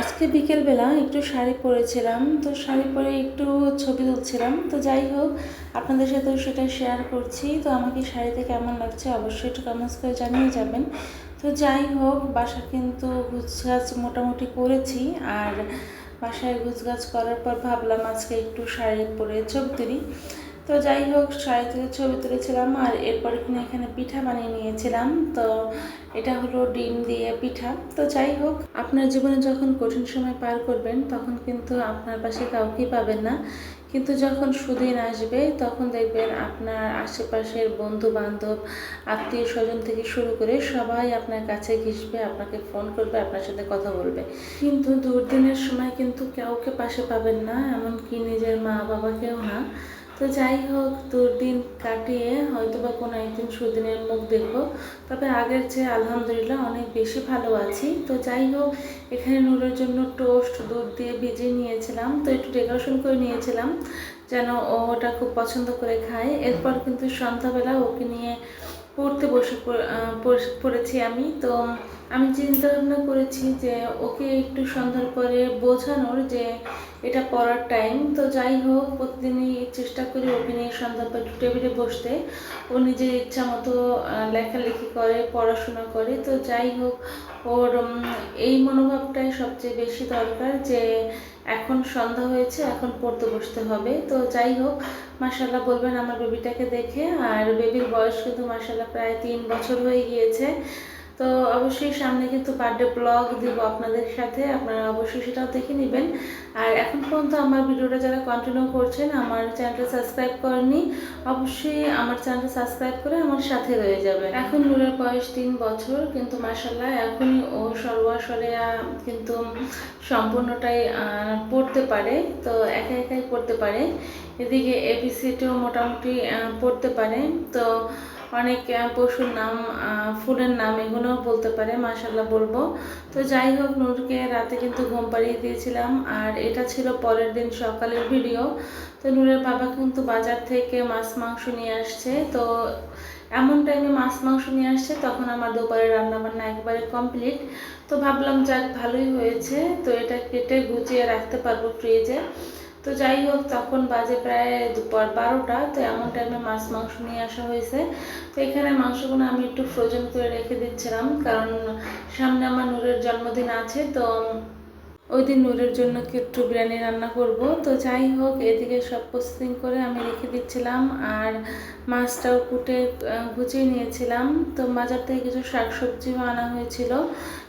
আজকে বিকেলবেলা একটু শাড়ি পরেছিলাম, তো শাড়ি পরে একটু ছবি তুলছিলাম, তো যাই হোক, আপনাদের সাথেও সেটা শেয়ার করছি, তো আমাকে শাড়িতে কেমন লাগছে অবশ্যই একটু কমেন্টস করে জানিয়ে যাবেন। তো যাই হোক বাসা কিন্তু গুছগাছ মোটামুটি করেছি, আর বাসায় গুছগাছ করার পর ভাবলাম আজকে একটু শাড়ি পরে ছবি তুলি তো যাই হোক, শাড়ি থেকে ছবি তুলেছিলাম আর এরপরে কিনে এখানে পিঠা বানিয়ে নিয়েছিলাম। তো এটা হলো ডিম দিয়ে পিঠা। তো যাই হোক, আপনার জীবনে যখন কঠিন সময় পার করবেন, তখন কিন্তু আপনার পাশে কাউকেই পাবেন না। কিন্তু যখন সুদিন আসবে, তখন দেখবেন আপনার আশেপাশের বন্ধু বান্ধব আত্মীয় স্বজন থেকে শুরু করে সবাই আপনার কাছে ঘিসবে, আপনাকে ফোন করবে, আপনার সাথে কথা বলবে। কিন্তু দুর্দিনের সময় কিন্তু কাউকে পাশে পাবেন না, এমনকি নিজের মা বাবাকেও না। তো যাই হোক, দুদিন কাটিয়ে হয়তো বা কোনো একদিন সুদিনের মুখ দেখব। তবে আগের চেয়ে আলহামদুলিল্লাহ অনেক বেশি ভালো আছি। তো যাই হোক, এখানে নুরের জন্য টোস্ট, দুধ দিয়ে ভিজিয়ে নিয়েছিলাম। তো একটু ডেকোরেশন করে নিয়েছিলাম, যেন ও ওটা খুব পছন্দ করে খায়। এরপর কিন্তু সন্ধ্যাবেলা ওকে নিয়ে পড়তে বসে পড়েছি আমি। তো আমি চিন্তা ভাবনা করেছি যে ওকে একটু সন্ধ্যার পরে বোঝানোর যে এটা পড়ার টাইম তো যাই হোক, প্রতিদিনই চেষ্টা করি ওকে নিয়ে সন্ধ্যার পর টেবিলে বসতে। ও নিজের ইচ্ছা মতো লেখালেখি করে, পড়াশোনা করে। তো যাই হোক, ওর এই মনোভাবটাই সবচেয়ে বেশি দরকার যে এখন সন্ধ্যা হয়েছে, এখন পড়তে বসতে হবে। তো যাই হোক মাসাল্লাহ বলবেন আমার বেবিটাকে দেখে। আর বেবির বয়স কিন্তু মাসাল্লাহ প্রায় তিন বছর হয়ে গিয়েছে। তো অবশ্যই সামনে কিন্তু বার্থডে ব্লগ দিব আপনাদের সাথে, আপনারা অবশ্যই সেটাও দেখে নেবেন। আর এখন পর্যন্ত আমার ভিডিওটা যারা কন্টিনিউ করছেন, আমার চ্যানেলটা সাবস্ক্রাইব করেনি অবশ্যই আমার চ্যানেলটা সাবস্ক্রাইব করে আমার সাথে রয়ে যাবে এখন নূরের বয়স তিন বছর, কিন্তু মাসাল্লাহ এখনই ও সর্বাসরে কিন্তু সম্পূর্ণটাই পড়তে পারে, তো একা একাই পড়তে পারে। এদিকে এবিসিটিও মোটামুটি পড়তে পারে, তো অনেক পশুর নাম ফুলের নাম এগুলোও বলতে পারে মাসাল্লাহ বলব। তো যাই হোক, নূরকে রাতে কিন্তু ঘুম পাড়িয়ে দিয়েছিলাম, আর এটা ছিল পরের দিন সকালের ভিডিও। তো নূরের বাবা কিন্তু বাজার থেকে মাছ, মাংস নিয়ে আসছে। তো এমন টাইমে মাছ, মাংস নিয়ে আসছে, তখন আমার দুপুরে রান্নাবান্না একবারে কমপ্লিট। তো ভাবলাম, যাক, ভালোই হয়েছে। তো এটা কেটে গুছিয়ে রাখতে পারব ফ্রিজে। তো যাই হোক, তখন বাজে প্রায় দুপুর বারোটা, তো এমন টাইমে মাছ, মাংস নিয়ে আসা হয়েছে। তো এখানে মাংসগুলো আমি একটু ফ্রোজেন করে রেখে দিচ্ছিলাম, কারণ সামনে আমার নূরের জন্মদিন আছে, তো ওই দিন নূরের জন্য একটু বিরিয়ানি রান্না করব। তো যাই হোক, এদিকে সব প্রসেসিং করে আমি রেখে দিচ্ছিলাম, আর মাছটাও কুটে গুছিয়ে নিয়েছিলাম। তো বাজার থেকে কিছু শাকসবজিও আনা হয়েছিল।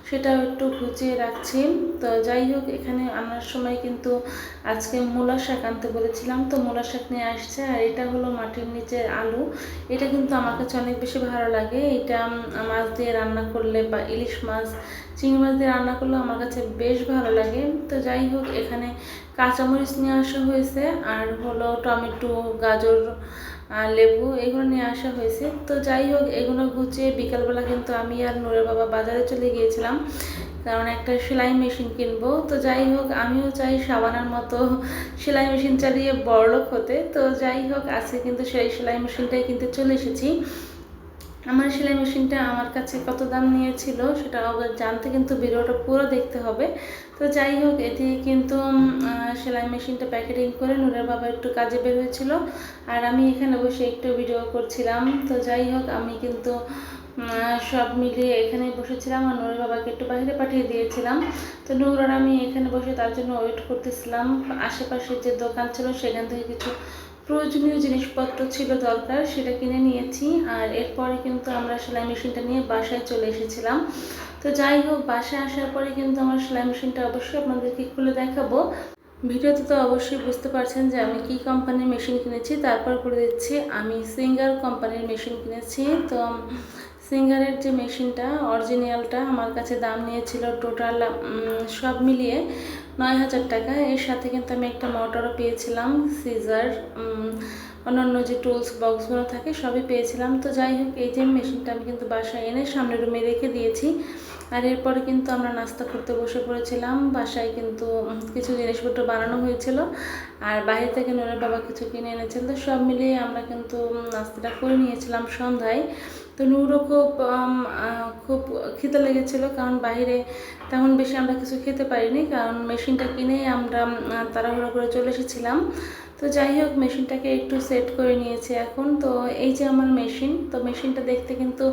সেটাও একটু ঘুচিয়ে রাখছি। তো যাই হোক, এখানে আনার সময় কিন্তু আজকে মূলা শাক আনতে বলেছিলাম। তো মূলা শাক নিয়ে আসছে, আর এটা হলো মাটির নিচের আলু। এটা কিন্তু আমার কাছে অনেক বেশি ভালো লাগে। এটা মাছ দিয়ে রান্না করলে বা ইলিশ মাছ, চিংড়ি মাছ দিয়ে রান্না করলে আমার কাছে বেশ ভালো লাগে। তো যাই হোক, এখানে কাঁচামরিচ নিয়ে আসা হয়েছে, আর হলো টমেটো, গাজর লেবু, এগুলো নিয়ে আসা হয়েছে। তো যাই হোক, এগুলো গুছিয়ে বিকালবেলা কিন্তু আমি আর নূরের বাবা বাজারে চলে গিয়েছিলাম, কারণ একটা সেলাই মেশিন কিনবো। তো যাই হোক, আমিও চাই সাবানার মতো সেলাই মেশিন চালিয়ে বড়লোক হতে। তো যাই হোক, আজকে কিন্তু সেই সেলাই মেশিনটাই কিনতে চলে এসেছি। আমার সেলাই মেশিনটা আমার কাছে কত দাম নিয়েছিল, সেটা জানতে কিন্তু ভিডিওটা পুরো দেখতে হবে। তো যাই হোক এটি কিন্তু সেলাই মেশিনটা প্যাকেটিং করে নূরের বাবা একটু কাজে বের হয়েছিল। আর আমি এখানে বসে একটু ভিডিও করছিলাম। তো যাই হোক, আমি কিন্তু সব মিলিয়ে এখানে বসেছিলাম আর নূরের বাবাকে একটু বাইরে পাঠিয়ে দিয়েছিলাম। তো নূর আর আমি এখানে বসে তার জন্য ওয়েট করতেছিলাম। আশেপাশে যে দোকান ছিল, সেখান থেকে কিছু প্রয়োজনীয় জিনিসপত্র ছিল দরকার, সেটা কিনে নিয়েছি। আর এরপরে কিন্তু আমরা সেলাই মেশিনটা নিয়ে বাসায় চলে এসেছিলাম। তো যাই হোক, বাসায় আসার পরে কিন্তু আমার সেলাই মেশিনটা অবশ্যই আপনাদেরকে খুলে দেখাবো। ভিডিওতে তো অবশ্যই বুঝতে পারছেন যে আমি কি কোম্পানির মেশিন কিনেছি, তারপর করে দিচ্ছি, আমি সিঙ্গার কোম্পানির মেশিন কিনেছি। তো সিঙ্গারের যে মেশিনটা অরিজিনালটা আমার কাছে দাম নিয়েছিল টোটাল সব মিলিয়ে নয় হাজার টাকা। এর সাথে কিন্তু আমি একটা মোটরও পেয়েছিলাম সিজার অন্যান্য যে টুলস বক্সগুলো থাকে, সবই পেয়েছিলাম। তো যাই হোক, এই যে মেশিনটা আমি কিন্তু বাসায় এনে সামনের রুমে রেখে দিয়েছি। আর এরপরে কিন্তু আমরা নাস্তা করতে বসে পড়েছিলাম, বাসায় কিন্তু কিছু জিনিসপত্র বানানো হয়েছিল আর বাইরে থেকে নুনের বাবা কিছু কিনে এনেছেন তো সব মিলিয়ে আমরা কিন্তু নাস্তাটা করে নিয়েছিলাম সন্ধ্যায়। তো নূরও খুব খুব খিদে লেগেছিল কারণ বাইরে তেমন বেশি আমরা কিছু খেতে পারিনি কারণ মেশিনটা কিনে আমরা তাড়াহুড়ো করে চলে এসেছিলাম। তো যাই হোক, মেশিনটাকে একটু সেট করে নিয়েছি এখন। তো এই যে আমার মেশিন, তো মেশিনটা দেখতে কিন্তু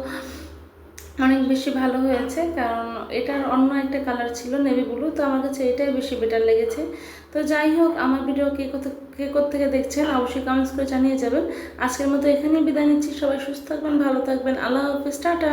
অনেক বেশি ভালো হয়েছে, কারণ এটার অন্য একটা কালার ছিল নেভি ব্লু তো আমার কাছে এটাই বেশি বেটার লেগেছে। তো যাই হোক, আমার ভিডিও কে কোথা, কে থেকে দেখছেন অবশ্যই কমেন্টস করে জানিয়ে যাবেন। আজকের মতো এখানেই বিদায় নিচ্ছি, সবাই সুস্থ থাকবেন, ভালো থাকবেন, আল্লাহ হাফিজ, টাটা।